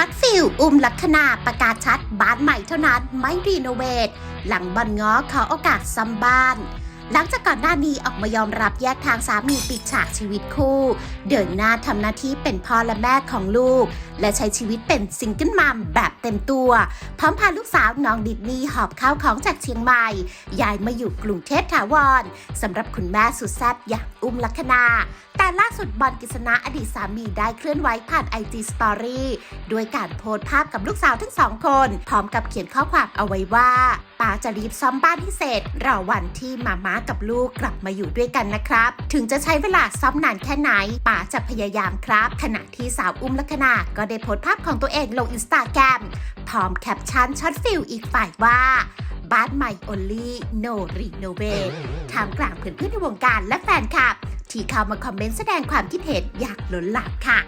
ชัดฟิลอุ้มลักษณะประกาศชัดบ้านใหม่เท่านั้นไม่รีโนเวทหลังบอลง้อขอโอกาสซ้ำบ้าน หลังจากก่อนหน้านี้ออกมายอมรับแยกทางสามีปิดฉากชีวิตคู่ เดินหน้าทำหน้าที่เป็นพ่อและแม่ของลูก และใช้ชีวิตเป็นซิงเกิลมัมแบบเต็มตัว พร้อมพาลูกสาวน้องดิดนีย์หอบข้าวของจากเชียงใหม่ย้ายมาอยู่กรุงเทพถาวรสำหรับคุณแม่สุดแซ่บอย่างอุ้มลัคนาแต่ล่าสุดบอลกฤษณะอดีตสามีได้เคลื่อนไหวผ่าน IG Story ด้วยการโพสต์ภาพกับลูกสาวทั้งสองคน พร้อมกับเขียนข้อความเอาไว้ว่าป้าจะรีบซ่อมบ้านให้เสร็จรอวันที่มาม่ากับลูกกลับมาอยู่ด้วยกันนะครับ ถึงจะใช้เวลาซ่อมนานแค่ไหนป้าจะพยายามครับ ขณะที่สาวอุ้มลักษณาก็ได้โพสต์ภาพของตัวเองลงอินสตาแกรมพร้อมแคปชั่นช็อตฟิลอีกฝ่ายว่าบ้านใหม่ only no renovate ท่ามกลางเพื่อนๆในวงการและแฟนคลับ ที่เข้ามาคอมเมนต์แสดงความคิดเห็นอย่างล้นหลามค่ะ